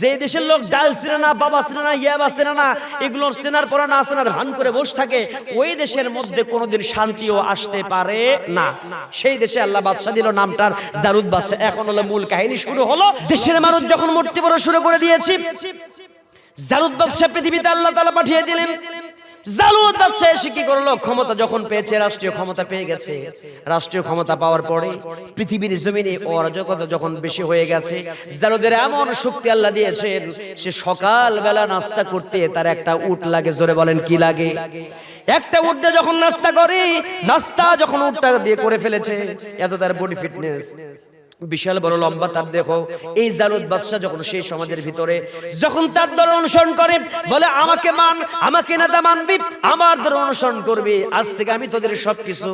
যে দেশের লোক ডাল চিনে না, বাবা চিনে না ইয়াবা চিনে না, এগুলোর চেনার পরে না চেনার ভান করে বসে থাকে, ওই দেশের মধ্যে কোনোদিন শান্তিও আসতে পারে না। সেই দেশে আল্লাহ বাদশাহ দিল নামটার, জারুদ বাদশাহ, এখন হলো মূল কাহিনী শুরু হলো। দেশের মানুষ যখন মূর্তি বড় শুরু করে দিয়েছি, জারুদ বাদশাহ পৃথিবীতে আল্লাহ তাআলা পাঠিয়ে দিলেন। জালুদ বাদশাহ এসে কি করল? ক্ষমতা যখন পেয়েছে, রাষ্ট্রীয় ক্ষমতা পেয়ে গেছে। রাষ্ট্রীয় ক্ষমতা পাওয়ার পরে পৃথিবীর জমিনে অরাজকতা যখন বেশি হয়ে গেছে, জালুদের এমন শক্তি আল্লাহ দিয়েছেন, সে সকাল বেলা নাস্তা করতে তার একটা উট লাগে, জোরে বলেন কি লাগে? একটা উট দিয়ে যখন নাস্তা করে, নাস্তা যখন উটটা দিয়ে করে ফেলেছে, এত তার বডি ফিটনেস বিশাল বড় লম্বা তার দেখো এই জালুদ বাদশাহ যখন সেই সমাজের ভিতরে যখন তার দল অনুসরণ করে বলে আমাকে মান আমাকে নেতা মানবি আমার দল অনুসরণ করবি আজ থেকে আমি তোদের সবকিছু।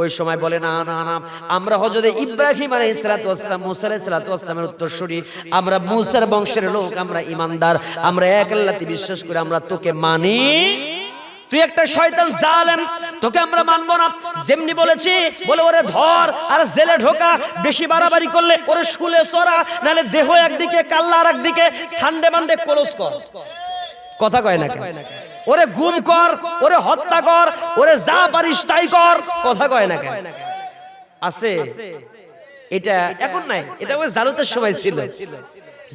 ওই সময় বলে না না না আমরা হজরত ইব্রাহিম আলাইহিস সালাতু ওয়াসসালাম মুসা আলাইহিস সালাতু ওয়াসসালামের উত্তরসূরি। আমরা মুসার বংশের লোক আমরা ইমানদার আমরা এক আল্লাহতে বিশ্বাস করে আমরা তোকে মানি। তুই একটা শয়তান জালেম তোকে আমরা মানবো না। যেমনি বলেছি, বলে ওরে ধর, আর জেলে ঢোকা, বেশি বাড়াবাড়ি করলে ওরে শুলে চড়া নালে দেহ একদিকে, কাল্লা আর একদিকে সানডে মানডে ক্লোজ কর। কথা কয় না ওরে গুম কর, ওরে হত্যা কর, ওরে যা পারিস তাই কর। কথা কয় না আছে। এটা এখন নাই, এটা ওই জালুতের সময় ছিল।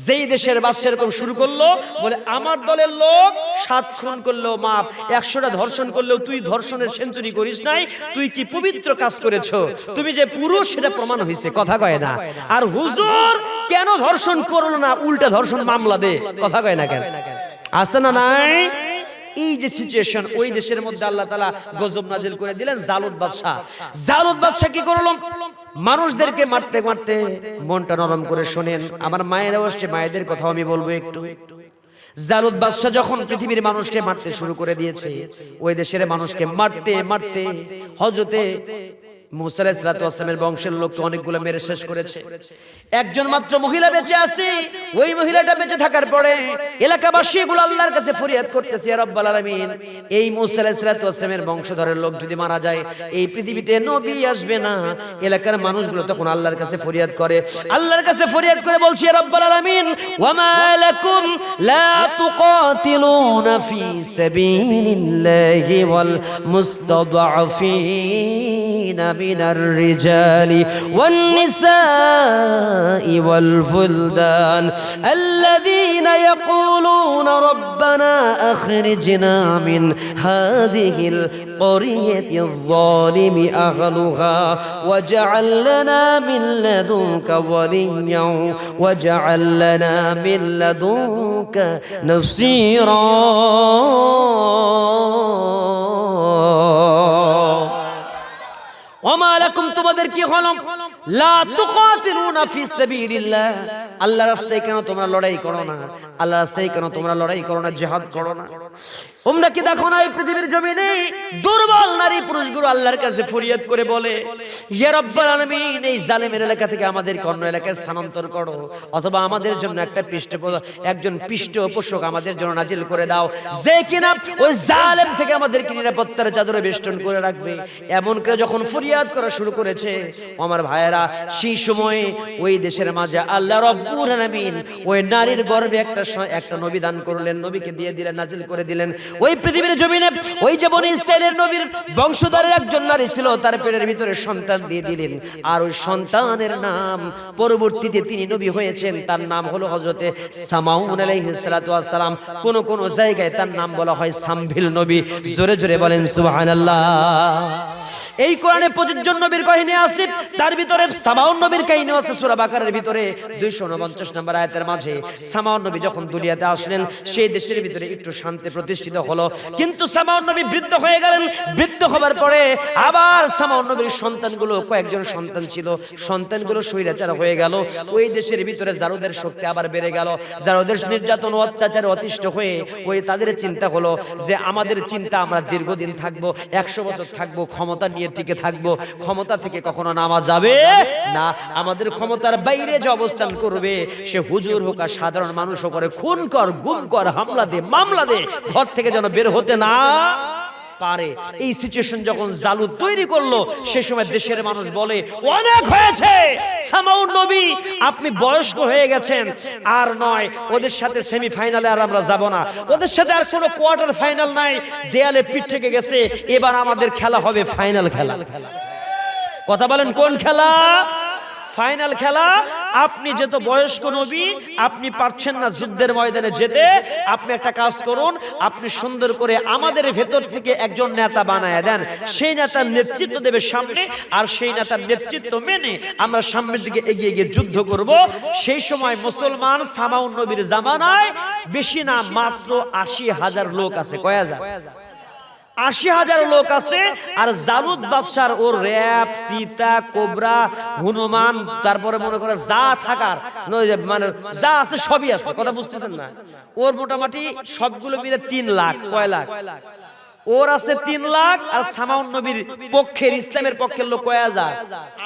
যেই দেশের বাদশা এরকম শুরু করল, বলে, আমার দলের লোক সাত খুন করল, মাপ। একশোটা ধর্ষণ করলেও তুই ধর্ষণের সেঞ্চুরি করিস নাই, তুই কি পবিত্র কাজ করেছ? তুমি যে পুরুষ, সেটা প্রমাণ হয়েছে কথা কয় না। আর হুজুর কেন ধর্ষণ করল না? উল্টা ধর্ষণ মামলা দে, কথা কয় না কেন? আছে না নাই? এই যে সিচুয়েশন ওই দেশের মধ্যে আল্লাহ তালা গজব নাজিল করে দিলেন জালুদ বাদশাহ। জালুদ বাদশাহ কি করল? মানুষদেরকে মারতে মারতে মনটা নরম করে শোনেন। আমার মায়েরা অবশ্যই মায়েদের কথাও আমি বলব একটু। জালুদ বাদশাহ যখন পৃথিবীর মানুষকে মারতে শুরু করে দিয়েছে, ওই দেশের মানুষকে মারতে মারতে হজরতে বংশের লোককে অনেকগুলো মেরে শেষ করেছে। একজন মাত্র মহিলা বেঁচে আছে, ওই মহিলাটা বেঁচে থাকার পরে এলাকাবাসী এগুলো আল্লাহর কাছে ফরিয়াদ করতেছে রাব্বাল আলামিন, এই বংশধরের লোক যদি মারা যায়, এই পৃথিবীতে নবী আসবে না। এলাকার মানুষগুলো তখন আল্লাহর কাছে ফরিয়াদ করে। আল্লাহর কাছে ফরিয়াদ করে বলছি রাব্বাল আলামিন লা তুকাতিলুনা ফি সাবিলিল্লাহি ওয়াল من الرجال والنساء والفلدان الذين يقولون ربنا أخرجنا من هذه القرية الظالم أهلها واجعل لنا من لدنك وليا واجعل لنا من لدنك نصيرا. ওমা আলাকুম তোমাদের কি হলো? স্থানান্তর করো। অথবা আমাদের জন্য একটা পৃষ্ঠপোষ একজন পৃষ্ঠপোষক আমাদের জন্য নাজিল করে দাও। যে কিনা ওই জালেম থেকে আমাদেরকে নিরাপত্তার চাদরে বেষ্টন করে রাখবে। এমন করে যখন ফরিয়াদ করা শুরু করেছে আমার ভাইয়েরা সেই সময়ে ওই দেশের মাঝে আল্লাহ রব্বুল আলামিন ওই নারীর গর্ভে একটা একটা নবী দান করলেন, নবীকে দিয়ে দিলেন, নাজিল করে দিলেন। ওই পৃথিবীর জমিনে ওই যে বনি ইসরায়েলের নবীর বংশধরের একজন নারী ছিল, তার পেটের ভিতরে সন্তান দিয়ে দিলেন। আর ওই সন্তানের নাম পরবর্তীতে তিনি নবী হয়েছেন, তার নাম হলো হযরতে সামাউন আলাইহিস সালাতু ওয়াস সালাম কোন কোন জায়গায় তার নাম বলা হয় সামভিল নবী। জোরে জোরে বলেন, সুবহানাল্লাহ। এই কোরআনে প্রযোজ্য নবীর কাহিনী আছে তার ভিতরে সামাউন নবীর কাহিনী আছে, সূরা বাকারার ভিতরে 249 নম্বর আয়াতের মাঝে সামাউন নবী যখন দুনিয়াতে আসলেন, সেই দেশের ভিতরে একটু শান্তি প্রতিষ্ঠিত হলো। কিন্তু সামাউন নবী বৃদ্ধ হয়ে গেলেন। বৃদ্ধ হবার পরে আবার সামাউন নবীর সন্তানগুলো, কয়েকজন সন্তান ছিল। সন্তানগুলো স্বৈরাচার হয়ে গেল। ওই দেশের ভিতরে জারুদের শক্তি আবার বেড়ে গেল। জারুদের নির্যাতন ও অত্যাচারে অতিষ্ঠ হয়ে ওই তাদের চিন্তা হলো যে, আমাদের চিন্তা আমরা দীর্ঘদিন থাকব, একশো বছর থাকব, ক্ষমতা নিয়ে টিকে থাকব। ক্ষমতা থেকে কখনো নামা যাবে? না আমাদের ক্ষমতার বাইরে যে অবস্থান করবে সে হুজুর হোক আর সাধারণ মানুষও করে খুন কর গুম কর হামলা দে মামলা দে ঘর থেকে যেন বের হতে না পারে। এই সিচুয়েশন যখন জালু তৈরি করল সে সময় দেশের মানুষ বলে অনেক হয়েছে। সামাউন নবী আপনি বয়স্ক হয়ে গেছেন। আর নয় ওদের সাথে সেমিফাইনালে আর আমরা যাব না। ওদের সাথে আর কোনো কোয়ার্টার ফাইনাল নাই। দেয়ালে পিঠ থেকে গেছে। এবার আমাদের খেলা হবে ফাইনাল খেলা খেলা। কথা বলেন, কোন খেলা? ফাইনাল খেলা? আপনি যেহেতু বয়স্ক নবী, আপনি পারছেন না যুদ্ধের ময়দানে যেতে। আপনি একটা কাজ করুন, আপনি সুন্দর করে আমাদের ভেতর থেকে একজন নেতা বানায় দেন। সেই নেতার নেতৃত্ব দেবে সামনে, আর সেই নেতার নেতৃত্ব মেনে আমরা সামনের দিকে এগিয়ে গিয়ে যুদ্ধ করব। সেই সময় মুসলমান সামাউন নবীর জামানায় বেশি না, মাত্র আশি হাজার লোক আছে। কয় হাজার? আশি হাজার লোক আছে আর জালুদ বাদশার ও র্যাব সীতা কোবরা হনুমান তারপরে মনে করে যা থাকার মানে যা আছে সবই আছে। কথা বুঝতেছেন না ওর মোটামুটি সবগুলো মিলে তিন লাখ? কয় লাখ? ওর আছে তিন লাখ আর সামাউন নবীর পক্ষের, ইসলামের পক্ষের লোক কয় হাজার?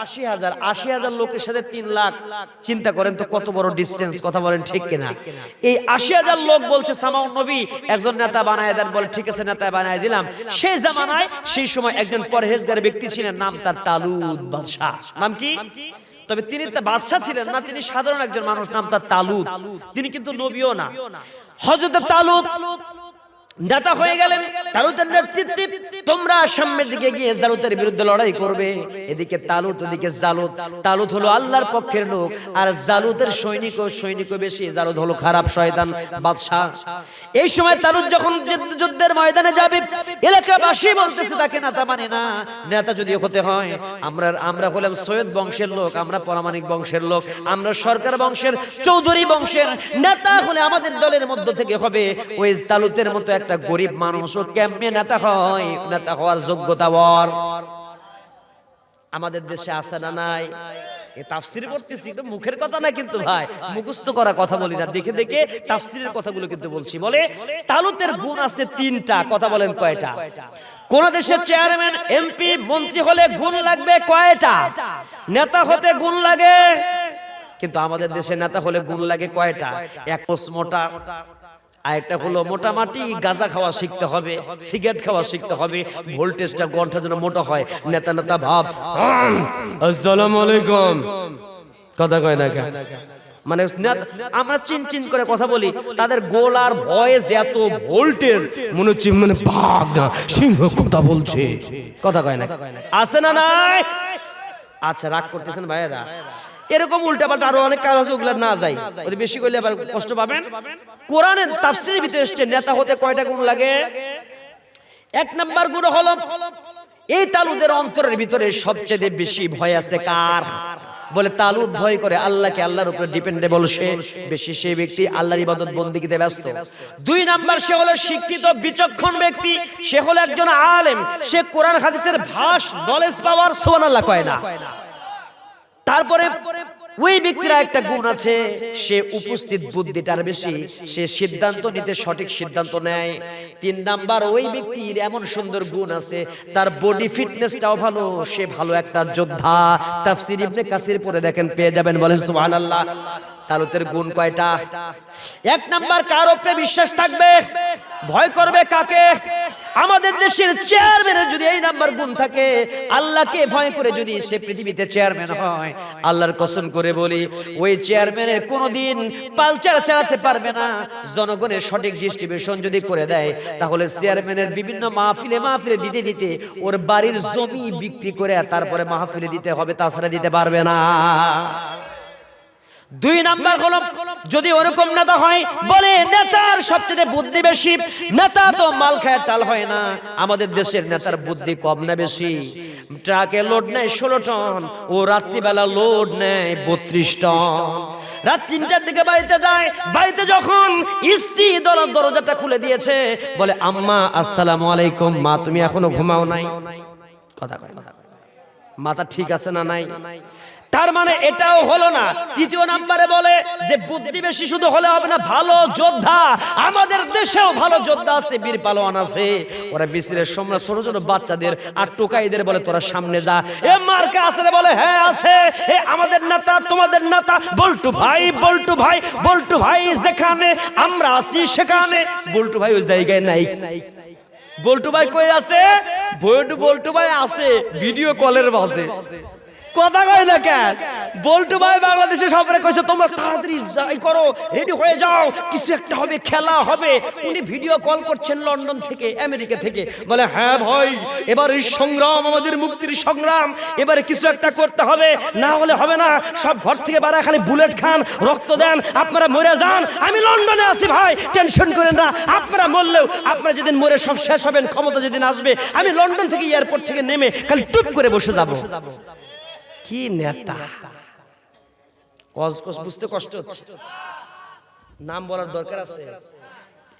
আশি হাজার। আশি হাজার লোকের সাথে তিন লাখ। চিন্তা করেন তো কত বড় ডিস্টেন্স কথা বলেন ঠিক কিনা? এই আশি হাজার লোক বলছে সামাউন নবী, একজন নেতা বানায় দেন, বলে, ঠিক আছে, নেতা বানায় দিলাম। সেই জামানায়, সেই সময় একজন পরহেজগার ব্যক্তি ছিলেন, নাম তার তালুদ বাদশাহ। নাম কি? তবে তিনি তা বাদশাহ ছিলেন না, তিনি সাধারণ একজন মানুষ, নাম তার তালুদ। তিনি কিন্তু নবীও না। হযরত তালুদ নেতা হয়ে গেলেন। তালুতের নেতৃত্বে তোমরা সামনের দিকে গিয়ে জালুতের বিরুদ্ধে লড়াই করবে। এদিকে তালুত, ওদিকে জালুত। তালুত হলো আল্লাহর পক্ষের লোক। আর জালুতের সৈনিক ও সৈনিক বেশি। জালুত হলো খারাপ শয়তান, বাদশাহ। এই সময় তালুত যখন যুদ্ধের ময়দানে যাবে, এলাকাবাসী বলতেছে, তাকে নেতা মানে না। নেতা যদি হতে হয়, আমরা আমরা হলাম সৈয়দ বংশের লোক, আমরা পরামানিক বংশের লোক, আমরা সরকার বংশের, চৌধুরী বংশের নেতা হলে আমাদের দলের মধ্য থেকে হবে। ওই তালুতের মতো একটা গরিব মানুষ ও কেমনে নেতা হয়? নেতা হওয়ার যোগ্যতা বর আমাদের দেশে আছে না নাই? মুখের কথা না কিন্তু ভাই করা কথা বলি না। দেখে দেখে তাফসিরের কথাগুলো কিন্তু বলছি। বলে, তালুতের গুণ আছে তিনটা, কথা বলেন কয়টা? কোন দেশের চেয়ারম্যান এমপি মন্ত্রী হলে গুণ লাগবে কয়টা? নেতা হতে গুণ লাগে, কিন্তু আমাদের দেশে নেতা হলে গুণ লাগে কয়টা? এক পোষ আরেকটা হলো মোটামাটি গাঁজা খাওয়া শিখতে হবে সিগারেট খাওয়া শিখতে হবে ভোল্টেজটা গন্ঠা যেন মোটা হয় নেতা নেতা ভাব। আসসালামু আলাইকুম। কথা কয় না কেন? মানে আমরা চিন চিন করে কথা বলি তাদের গোলার ভয়েস এত ভোল্টেজ মনে হচ্ছে মানে বাঘ না সিংহ কথা বলছে। কথা কয় না আছে না নাই? আচ্ছা রাগ করতেছেন ভাইয়েরা। এরকম উল্টাপাল্টা আরও অনেক কাজ আছে, ওগুলা না যাই ওদের বেশি করলে আবার কষ্ট পাবেন। কোরআনের তাফসিরের ভিতরে এসছে, নেতা হতে কয়টা গুণ লাগে? এক নাম্বার গুণ হলো, এই তালুদের অন্তরের ভিতরে সবচেয়ে বেশি ভয় আছে কার? বলে তালুদ ভয় করে আল্লাহকে আল্লাহর উপরে ডিপেন্ডেবল সে, বেশি সেই ব্যক্তি আল্লাহর ইবাদত বন্দিগিতে ব্যস্ত। দুই নাম্বার সে হলো শিক্ষিত, বিচক্ষণ ব্যক্তি, সে হলো একজন আলেম, সে কোরআন, হাদিসের ভাস নলেজ পাওয়ার সুবহানাল্লাহ কয় না। তারপরে ওই ব্যক্তির একটা গুণ আছে সে উপস্থিত বুদ্ধিটার বেশি সে সিদ্ধান্ত নিতে সঠিক সিদ্ধান্ত নেয়। তিন নাম্বার ওই ব্যক্তির এমন সুন্দর গুণ আছে তার বডি ফিটনেসটাও ভালো সে ভালো একটা যোদ্ধা। তাফসির ইবনে কাসির পরে দেখেন পেয়ে যাবেন বলেন সুবহানাল্লাহ। তালুতের গুণ কয়টা? এক নাম্বার কার উপরে বিশ্বাস থাকবে? ভয় করবে কাকে? আমাদের দেশের চেয়ারম্যানের যদি এই নাম্বার গুণ থাকে, আল্লাহকে ভয় করে যদি সে পৃথিবীতে চেয়ারম্যান হয়, আল্লাহর কসম করে বলি, ওই চেয়ারম্যানের কোনোদিন পালচার চালাতে পারবে না। জনগণের সঠিক ডিস্ট্রিবিউশন যদি করে দেয়, তাহলে চেয়ারম্যানের বিভিন্ন মাহফিলে মাহফিলে দিতে দিতে ওর বাড়ির জমি বিক্রি করে তারপরে মাহফিলে দিতে হবে, তাছাড়া দিতে পারবে না। দুই নাম্বার হলো যদি ওরকম নেতা হয়, বলে নেতার সবচেয়ে বুদ্ধি বেশি, নেতা তো মাল খায় টাল হয় না। আমাদের দেশের নেতার বুদ্ধি কম না বেশি। ট্রাকে লোড নেয় ষোলো টন, ও রাত্রিবেলা লোড নেয় বত্রিশ টন। রাত তিনটার দিকে বাড়িতে যায়, বাড়িতে যখন স্ত্রী দর- দরজাটা খুলে দিয়েছে, বলে, আম্মা, আসসালামু আলাইকুম, মা, তুমি এখনও ঘুমাও নাই? কথা না। মাথা ঠিক আছে না নাই? তার মানে এটাও হলো না। তৃতীয় নাম্বারে বলে যে বুদ্ধি বেশি শুধু হলে হবে না, ভালো যোদ্ধা। আমাদের দেশেও ভালো যোদ্ধা আছে, বীর পালোয়ান আছে। ওরা মিছিলের সময় ছোট ছোট বাচ্চাদের আর টোকাইদের বলে, তোরা সামনে যা। এ মার্কা আছে রে বলে হ্যাঁ আছে। এ আমাদের নেতা, তোমাদের নেতা, বল্টু ভাই বল্টু ভাই বল্টু ভাই, যেখানে আমরা আছি, সেখানে। বল্টু ভাই ওই জায়গায় নাই। বল্টু ভাই কই আছে? বল্টু ভাই আছে, ভিডিও কলের বাজে কথা বল্টু ভাই বাংলাদেশে সবাই কইছে, তোমরা তাড়াতাড়ি যাই করো রেডি হয়ে যাও, কিছু একটা হবে, খেলা হবে। উনি ভিডিও কল করছেন লন্ডন থেকে, আমেরিকা থেকে। বলে হ্যাঁ ভাই, এবার এই সংগ্রাম, আমাদের মুক্তির সংগ্রাম, এবারে কিছু একটা করতে হবে। না হলে হবে না, সব ঘর থেকে বাড়া খালি বুলেট খান, রক্ত দেন, আপনারা মরে যান। আমি লন্ডনে আছি ভাই, টেনশন করেন না, আপনারা মরলেও আপনারা যেদিন মরে সব শেষ হবেন, ক্ষমতা যেদিন আসবে, আমি লন্ডন থেকে এয়ারপোর্ট থেকে নেমে খালি টুপ করে বসে যাব। কি নেতা? বুঝতে কষ্ট হচ্ছে। নাম বলার দরকার আছে?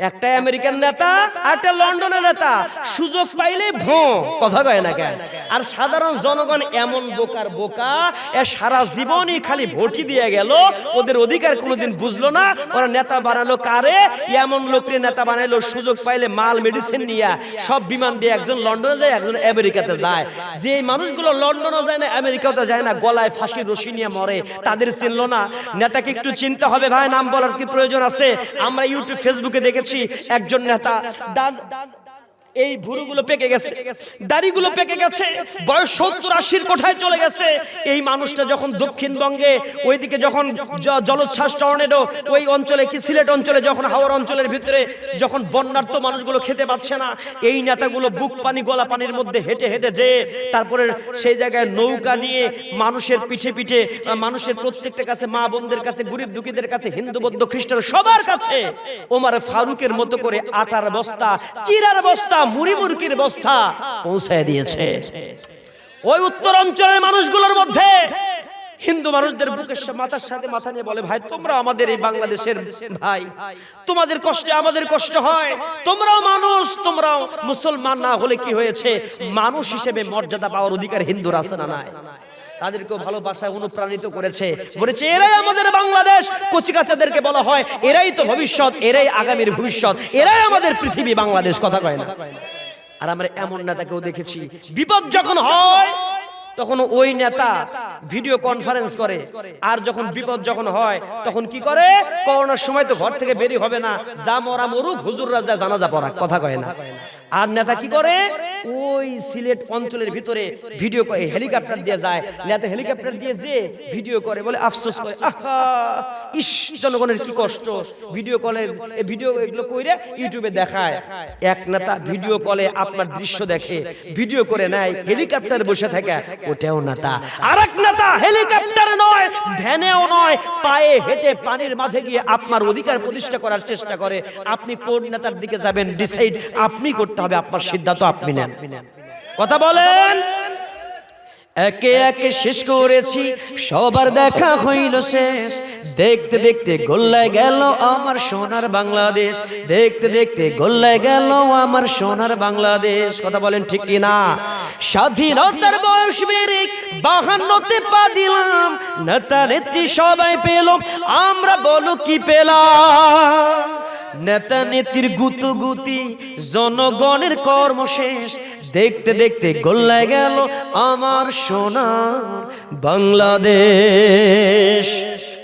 একটা আমেরিকান নেতা, একটা লন্ডনের নেতা, সুযোগ পাইলে ভো কথা কয় না কেন? আর সাধারণ জনগণ এমন বোকার বোকা, এ সারা জীবনই খালি ভোটই দিয়ে গেল, ওদের অধিকার কোনোদিন বুঝলো না, ওরা নেতা বানালো কারে? এমন লোকরে নেতা বানাইলো, সুযোগ পাইলে মাল মেডিসিন নিয়ে, সব বিমান দিয়ে একজন লন্ডনে যায়, একজন আমেরিকাতে যায়। যে মানুষগুলো লন্ডনও যায় না আমেরিকাতে যায় না, গলায় ফাঁসি রশি নিয়ে মরে, তাদের চিনলো না। নেতাকে একটু চিনতে হবে ভাই, নাম বলার কি প্রয়োজন আছে? আমরা ইউটিউব ফেসবুকে দেখেছি একজন নেতা ডান- এই ভুরুগুলো পেকে গেছে, দাড়িগুলো পেকে গেছে, বয়স সত্তর আশির কোঠায় চলে গেছে। এই মানুষটা যখন দক্ষিণবঙ্গে ওইদিকে যখন জলোচ্ছ্বাস টর্নেডো, ওই অঞ্চলে কি সিলেট অঞ্চলে, যখন হাওড় অঞ্চলের ভিতরে যখন বন্যার্থ মানুষগুলো খেতে পাচ্ছে না, এই নেতাগুলো বুক পানি, গলা পানির মধ্যে হেঁটে হেঁটে যে, তারপরে সেই জায়গায় নৌকা নিয়ে মানুষের পিঠে পিঠে মানুষের প্রত্যেকটা কাছে মা বোনদের কাছে, গরিব দুঃখীদের কাছে, হিন্দু, বৌদ্ধ, খ্রিস্টান, সবার কাছে, ওমার ফারুকের মতো করে আটার বস্তা, চিরার বস্তা মুড়ি মুরগির বস্তা পৌঁছায় দিয়েছে। ওই উত্তর অঞ্চলের মানুষগুলোর মধ্যে হিন্দু মানুষদের বুকের মাথার সাথে মাথা নিয়ে বলে, ভাই, তোমরা আমাদের এই বাংলাদেশের ভাই। তোমাদের কষ্টে আমাদের কষ্ট হয়। তোমরাও মানুষ, তোমরাও মুসলমান না হলে কি হয়েছে? মানুষ হিসেবে মর্যাদা পাওয়ার অধিকার হিন্দুর আছে না নাই? তাদেরকেও ভালোবাসায় অনুপ্রাণিত করেছে। বলেছে, এরাই আমাদের বাংলাদেশ। কচিকাচাদেরকে বলা হয়, এরাই তো ভবিষ্যৎ, এরাই আগামীর ভবিষ্যৎ, এরাই আমাদের পৃথিবী, বাংলাদেশ। কথা কয় না। আর আমরা এমন নেতাকেও দেখেছি, বিপদ যখন হয়, তখন ওই নেতা ভিডিও কনফারেন্স করে। আর যখন বিপদ যখন হয়, তখন কি করে? করোনার সময় তো ঘর থেকে বেরি হবে না। যা মরা মরুক হুজুর রাজা জানাজা পড়া কথা কয় না। আর নেতা কি করে? ওই সিলেট অঞ্চলের ভিতরে ভিডিও করে, হেলিকপ্টার দিয়ে যায়। নেতা হেলিকপ্টার দিয়ে যে ভিডিও করে, বলে, আফসোস করে, আহা, ইস, জনগণের কি কষ্ট। ভিডিও কলে ভিডিও এগুলো কইরে ইউটিউবে দেখায়। এক নেতা ভিডিও কলে আপনার দৃশ্য দেখে, ভিডিও করে নেয়, হেলিকপ্টার বসে থাকে, ওটাও নেতা। আরেক নেতা হেলিকপ্টার নয়, ভ্যানেও নয়, পায়ে হেঁটে পানির মাঝে গিয়ে আপনার অধিকার প্রতিষ্ঠা করার চেষ্টা করে। আপনি কোন নেতার দিকে যাবেন? ডিসাইড আপনি করতে হবে, আপনার সিদ্ধান্ত আপনি নেন। কথা বলেন। একে একে শেষ করেছি, সবার দেখা হইল শেষ। দেখতে দেখতে গোল্লায় গেল আমার সোনার বাংলাদেশ। দেখতে দেখতে গোল্লায় গেল আমার সোনার বাংলাদেশ। কথা বলেন ঠিক কি না? স্বাধীনতার বয়স বেড়ে বাহান্নতে পা দিলাম। নেতা নেত্রী সবাই পেলাম আমরা বলো কি পেলাম? নেতা নেত্রীর গুতু গুতি জনগণের কর্ম শেষ দেখতে দেখতে গোল্লায় গেল আমার সোনার বাংলাদেশ।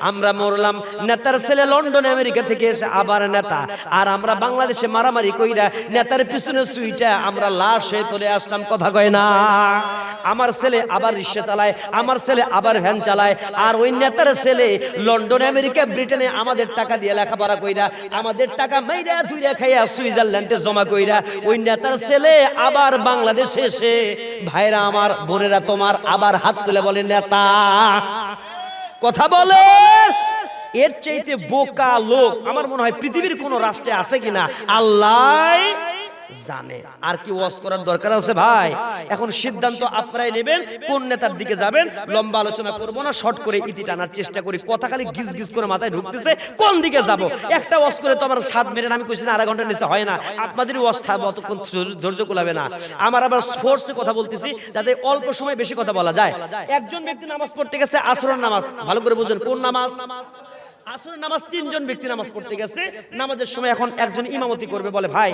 আমরা মরলাম, নেতার ছেলে লন্ডন, আমেরিকা থেকে এসে আবার নেতা। আর আমরা বাংলাদেশে মারামারি কইরা নেতার পিছনে সুইটা আমরা লাশ হয়ে পড়ে আসলাম, কথা কয় না। আমার ছেলে আবার রিক্সা চালায়, আমার ছেলে আবার ভ্যান চালায়। আর ওই নেতার ছেলে লন্ডন, আমেরিকা, ব্রিটেনে আমাদের টাকা দিয়ে লেখাপড়া কইরা আমাদের টাকা মাইরা ধুইরা খাইয়া সুইজারল্যান্ডে জমা কইরা ওই নেতার ছেলে আবার বাংলাদেশে এসে, ভাইরা আমার, বোনেরা তোমার আবার হাত তুলে বলে, নেতা। কথা বলে। এর চাইতে বোকা লোক, আমার মনে হয় পৃথিবীর কোন রাষ্ট্রে আছে কিনা? আল্লাহ জানে। আর কি ওয়াজ করার দরকার আছে ভাই? এখন সিদ্ধান্ত আপনারাই নেবেন, কোন নেতার দিকে যাবেন, লম্বা আলোচনা করব না, শর্ট করে ইতি টানার চেষ্টা করি। কথা খালি গিজ গিজ করে মাথায় ঢুকতেছে, কোন দিকে যাব? একটা ওয়াজ করে তো আমার সাত মিনিট আমি কইছি না, আধা ঘণ্টার নিচে হয় না। আপনাদের ওয়াজ থাকবে অতক্ষণ ধৈর্য- ধৈর্য কুলাবে না। আমার আবার ফোর্সে কথা বলতেছি, যাতে অল্প সময় বেশি কথা বলা যায়। একজন ব্যক্তি নামাজ পড়তে গেছে, আসরের নামাজ। ভালো করে বুঝেন, কোন নামাজ? আসরের নামাজ তিনজন ব্যক্তি নামাজ পড়তে গেছে। নামাজের সময় এখন একজন ইমামতি করবে বলে, ভাই,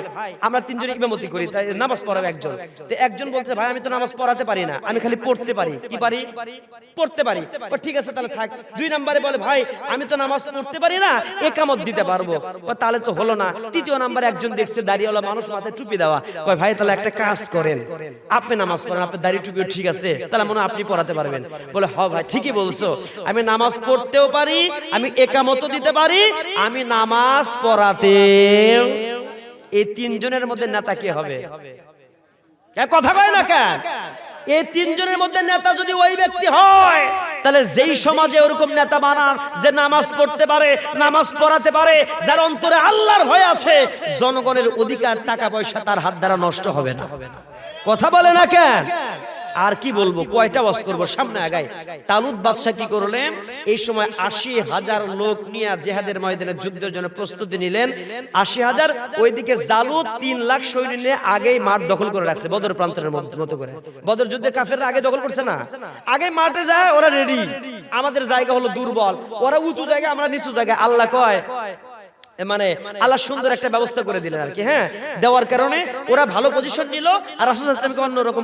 আমরা তিনজন ইমামতি করি, তাই নামাজ একজন। তো একজন বলছে, ভাই, আমি তো নামাজ পড়াতে পারি না, আমি খালি পড়তে পারি। কি পারি? পড়তে পারি। ঠিক আছে, তাহলে থাক। দুই নম্বরে বলে, ভাই, আমি তো নামাজ পড়তে পারি না, একামত দিতে পারব। তাহলে তো হলো না। তৃতীয় নাম্বারে একজন দেখছে, দাড়িওয়ালা মানুষ মাথায় টুপি দেওয়া। কয়, ভাই, তাহলে একটা কাজ করেন। আপনি নামাজ পড়েন, আপনার দাড়ি টুপিও ঠিক আছে, তাহলে মনে আপনি পড়াতে পারবেন। বলে, হ, ভাই, ঠিকই বলছো। আমি নামাজ পড়তেও পারি, আমি একামতও দিতে পারি, আমি নামাজ পড়াতে। এই তিনজনের মধ্যে নেতা কে হবে? কথা কয় না কেন? এই তিনজনের মধ্যে নেতা যদি ওই ব্যক্তি হয়, তাহলে যেই সমাজে ওরকম নেতা বানান, যে নামাজ পড়তে পারে, নামাজ পড়াতে পারে, যার অন্তরে আল্লাহর ভয় আছে, জনগণের অধিকার, টাকা পয়সা তার হাত দ্বারা নষ্ট হবে না। কথা বলে না কেন? আর কি বলব কয়টা ওয়াজ করব সামনে আগাই তালুদ বাদশাহ কি করলেন? এই সময় আশি হাজার লোক নিয়ে জেহাদের ময়দানে যুদ্ধের জন্য প্রস্তুতি নিলেন। আশি হাজার ওইদিকে জালুদ তিন লাখ সৈন্য নিয়ে আগেই মাঠ দখল করে রাখছে বদর প্রান্তরের মত- মতো করে। বদর যুদ্ধে কাফেররা আগে দখল করছে না? আগে মাঠে যায় ওরা রেডি আমাদের জায়গা হলো দুর্বল। ওরা উঁচু জায়গা আমরা নিচু জায়গা আল্লাহ কয় মানে আল্লাহ সুন্দর একটা ব্যবস্থা করে দিলেন আর কি হ্যাঁ? দেওয়ার কারণে ওরা ভালো পজিশন নিল আর রাসূল ইসলামকে অন্যরকম